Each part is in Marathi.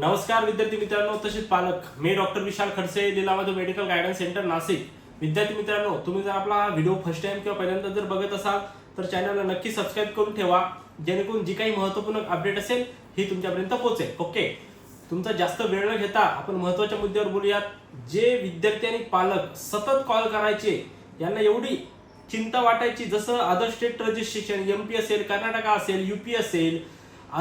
नमस्कार विद्यार्थी मित्रांनो तसेच पालक मी doctor Vishal Khadse Leelavadhu medical guidance centre Nashik. विद्यार्थी मित्रांनो तुम्ही जर आपला हा व्हिडिओ फर्स्ट टाइम किंवा पहिल्यांदा जर बघत असाल तर चॅनलला नक्की सबस्क्राईब करून ठेवा. जेणेकरून जी काही महत्त्वपूर्ण अपडेट असेल ही तुमच्यापर्यंत पोहोचेल. ओके तुमचा जास्त वेळ न घेता आपण महत्त्वाच्या मुद्द्यावर बोलूयात. जे विद्यार्थी आणि पालक सतत कॉल करायचे यांना एवढी चिंता वाटायची जसं अदर स्टेट रजिस्ट्रेशन एमपी असेल कर्नाटका असेल युपी असेल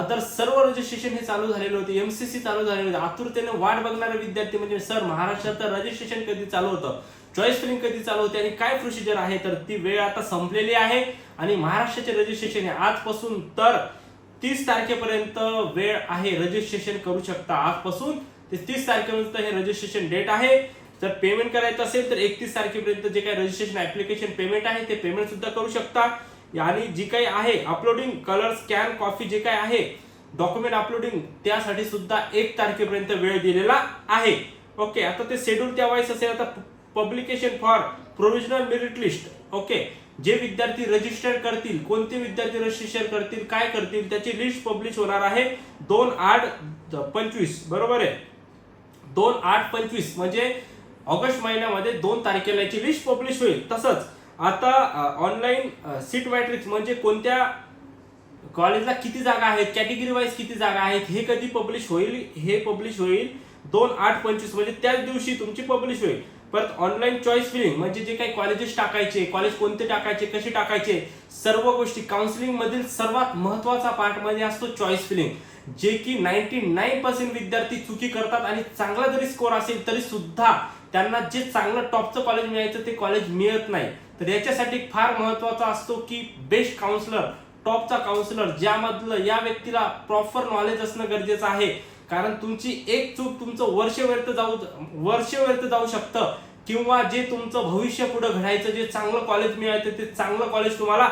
तर सर्व रजिस्ट्रेशन हे चालू झालेले होते एमसीसी चालू झालेले होते. आतुरतेने वाट बघणारे विद्यार्थी म्हणजे सर महाराष्ट्रात रजिस्ट्रेशन कधी चालू होतं? चॉईस फिलिंग कधी चालू होते आणि काय प्रोसिजर आहे? तर ती वेळ आता संपलेली आहे आणि महाराष्ट्राचे रजिस्ट्रेशन हे आजपासून तर तीस तारखेपर्यंत वेळ आहे रजिस्ट्रेशन करू शकता. आजपासून ते तीस तारखेपर्यंत हे रजिस्ट्रेशन डेट आहे. जर पेमेंट करायचं असेल तर एकतीस तारखेपर्यंत जे काही रजिस्ट्रेशन ऍप्लिकेशन पेमेंट आहे ते पेमेंट सुद्धा करू शकता. आणि जी काही आहे अपलोडिंग कलर स्कॅन कॉफी जे काही आहे डॉक्युमेंट अपलोडिंग त्यासाठी सुद्धा एक तारखेपर्यंत वेळ दिलेला आहे. ओके आता ते शेड्यूल त्यावेळेस असेल आता publication for provisional merit list okay जे विद्यार्थी रजिस्टर करतील कोणते विद्यार्थी रजिस्टर करतील काय करतील त्याची लिस्ट पब्लिश होणार आहे दोन आठ पंचवीस बरोबर आहे? दोन आठ पंचवीस म्हणजे ऑगस्ट महिन्यामध्ये दोन तारखेला याची लिस्ट पब्लिश होईल. तसंच आता ऑनलाईन सीट मॅट्रिक्स म्हणजे कोणत्या कॉलेजला किती जागा आहेत कॅटेगरी वाईज किती जागा आहेत हे कधी पब्लिश होईल हे पब्लिश होईल दोन आठ पंचवीस म्हणजे त्याच दिवशी तुमची पब्लिश होईल. परत ऑनलाईन चॉईस फिलिंग म्हणजे जे काही कॉलेजेस टाकायचे कॉलेज कोणते टाकायचे कसे टाकायचे सर्व गोष्टी. काउन्सिलिंग मधील सर्वात महत्त्वाचा पार्ट म्हणजे असतो चॉईस फिलिंग जे की नाईन्टी नाईन पर्सेंट विद्यार्थी चुकी करतात आणि चांगला जरी स्कोर असेल तरी सुद्धा त्यांना जे चांगलं टॉपचं कॉलेज मिळायचं ते कॉलेज मिळत नाही. तर याच्यासाठी फार महत्त्वाचा असतो की बेस्ट काउन्सिलर टॉपचा काउन्सिलर ज्यामधलं या व्यक्तीला प्रॉपर नॉलेज असणं गरजेचं आहे. कारण तुमची एक चूक तुमचं वर्ष व्यर्थ जाऊ वर्ष व्यर्थ जाऊ शकतं. किंवा जे तुमचं भविष्य पुढे घडायचं जे चांगलं कॉलेज मिळायचं ते चांगलं कॉलेज तुम्हाला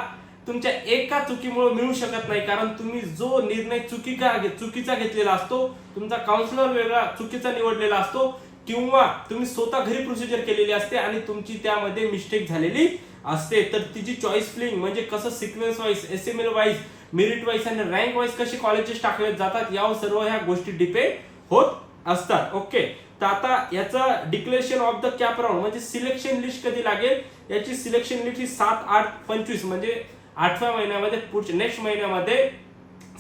तुमच्या एका चुकीमुळे मिळू शकत नाही. कारण तुम्ही जो निर्णय चुकीचा चुकीचा घेतलेला असतो तुमचा काउन्सिलर वेगळा चुकीचा निवडलेला असतो. किंवा तुम्ही स्वतः घरी प्रोसिजर केलेली असते आणि तुमची त्यामध्ये मिस्टेक झालेली असते तर तिची चॉईस फिलिंग म्हणजे कसं sequence wise S M L wise merit wise आणि रँक वाईज कसे कॉलेजेस टाकले जातात यावर सर्व ह्या गोष्टी डिपेंड होत असतात. ओके तर आता याचं declaration of the CAP round म्हणजे सिलेक्शन लिस्ट कधी लागेल? याची सिलेक्शन लिस्ट ही सात आठ पंचवीस म्हणजे आठव्या महिन्यामध्ये पुढच्या नेक्स्ट महिन्यामध्ये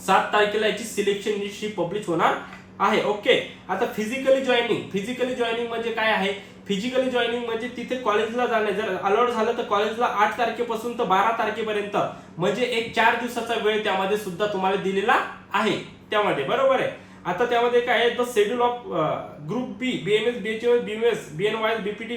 सात तारखेला याची सिलेक्शन लिस्ट ही पब्लिश होणार आहे. ओके आता फिजिकली जॉईनिंग फिजिकली जॉईनिंग म्हणजे काय आहे? फिजिकली जॉईनिंग म्हणजे तिथे कॉलेजला जाणे. जर अलॉट झालं तर कॉलेजला आठ तारखेपासून तर बारा तारखेपर्यंत. म्हणजे एक चार दिवसाचा वेळ त्यामध्ये सुद्धा तुम्हाला दिलेला आहे. त्यामध्ये. बरोबर आहे? आता त्यामध्ये काय आहे? The schedule of group B B M S B H S B S B N Y B P T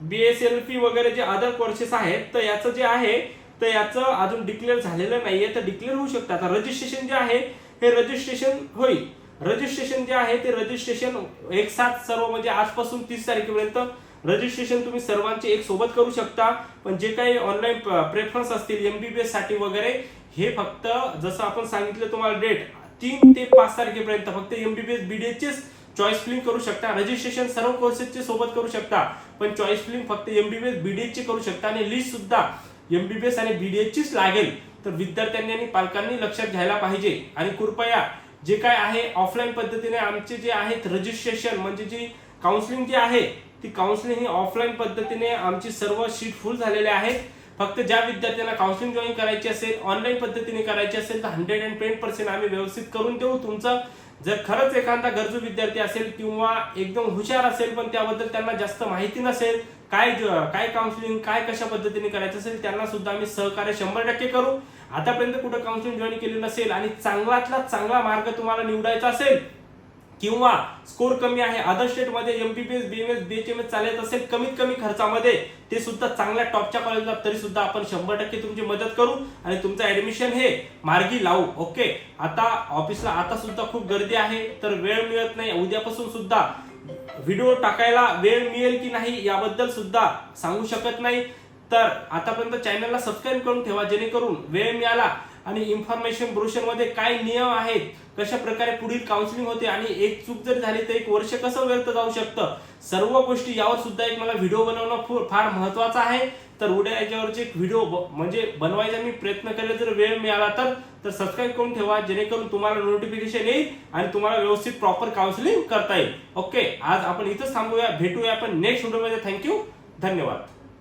B S L P वगैरे जे अदर कोर्सेस आहेत तर याचं जे आहे तर याचं अजून डिक्लेअर झालेलं नाहीये. तर डिक्लेअर होऊ शकतं. आता रजिस्ट्रेशन जे आहे हे रजिस्ट्रेशन होईल. रजिस्ट्रेशन जे आहे ते रजिस्ट्रेशन एक साथ सर्व म्हणजे आजपासून तीस तारखेपर्यंत रजिस्ट्रेशन तुम्ही सर्वांचे एक सोबत करू शकता. पण जे काही ऑनलाईन प्रेफरन्स असतील एमबीबीएससाठी वगैरे हे फक्त जसं आपण सांगितलं तुम्हाला डेट तीन ते पाच तारखेपर्यंत फक्त एमबीबीएस बीडीएचचेच चॉईस फिलिंग करू शकता. रजिस्ट्रेशन सर्व कोर्सेसचे सोबत करू शकता. पण चॉईस फिलिंग फक्त एमबीबीएस बीडीएच चे करू शकता. आणि लिस्ट सुद्धा एमबीबीएस आणि बीडीएच चीच लागेल. तर विद्यार्थ्यांनी आणि पालकांनी लक्षात घ्यायला पाहिजे. आणि कृपया जे काय आहे ऑफलाईन पद्धतीने आमचे जे आहेत रजिस्ट्रेशन म्हणजे जी काउन्सिलिंग जी आहे ती काउन्सिलिंग ही ऑफलाईन पद्धतीने आमची सर्व शीट फुल झालेले आहेत. फक्त ज्या विद्यार्थ्यांना काउन्सिलिंग जॉईन करायची असेल ऑनलाईन पद्धतीने करायची असेल तर हंड्रेड अँड टेन पर्सेंट आम्ही व्यवस्थित करून देऊ तुमचं. जर खरंच एखादा गरजू विद्यार्थी असेल किंवा एकदम हुशार असेल पण त्याबद्दल त्यांना जास्त माहिती नसेल काय काय काउन्सिलिंग काय कशा पद्धतीने करायचं असेल त्यांना सुद्धा आम्ही सहकार्य शंभर टक्के करू. आतापर्यंत कुठं काउन्सिलिंग जॉईन केली नसेल आणि चांगलातला चांगला मार्ग तुम्हाला निवडायचा असेल किंवा स्कोर कमी आहे अदर स्टेटमध्ये एमपीपीएस बीएमएस बीएचएमएस चालत असेल कमीत कमी खर्चामध्ये ते सुद्धा चांगल्या टॉपच्या कॉलेजला तरी सुद्धा आपण शंभर टक्के तुमची मदत करू आणि तुमचं ऍडमिशन हे मार्गी लावू ओके आता ऑफिसला आता सुद्धा खूप गर्दी आहे तर वेळ मिळत नाही. उद्यापासून सुद्धा व्हिडिओ टाकायला वेळ मिळेल की नाही याबद्दल सुद्धा सांगू शकत नाही. तर आतापर्यंत चॅनलला सबस्क्राईब करून ठेवा जेणेकरून वेळ मिळाला आणि इन्फॉर्मेशन ब्रोशरमध्ये काय नियम आहेत कशा प्रकारे पुढील काउन्सिलिंग होते आणि एक चूक जर झाली तर एक वर्ष कसं व्यर्थ जाऊ शकतं? सर्व गोष्टी यावर सुद्धा एक मला व्हिडिओ बनवणं फार महत्वाचं आहे. तर उद्या याच्यावरचे एक व्हिडिओ म्हणजे बनवायचा मी प्रयत्न करेल. जर वेळ मिळाला तर तर सबस्क्राईब करून ठेवा जेणेकरून तुम्हाला नोटिफिकेशन येईल आणि तुम्हाला व्यवस्थित प्रॉपर काउन्सिलिंग करता येईल. ओके आज आपण इथंच थांबूया. भेटूया आपण नेक्स्ट व्हिडिओमध्ये थँक्यू धन्यवाद.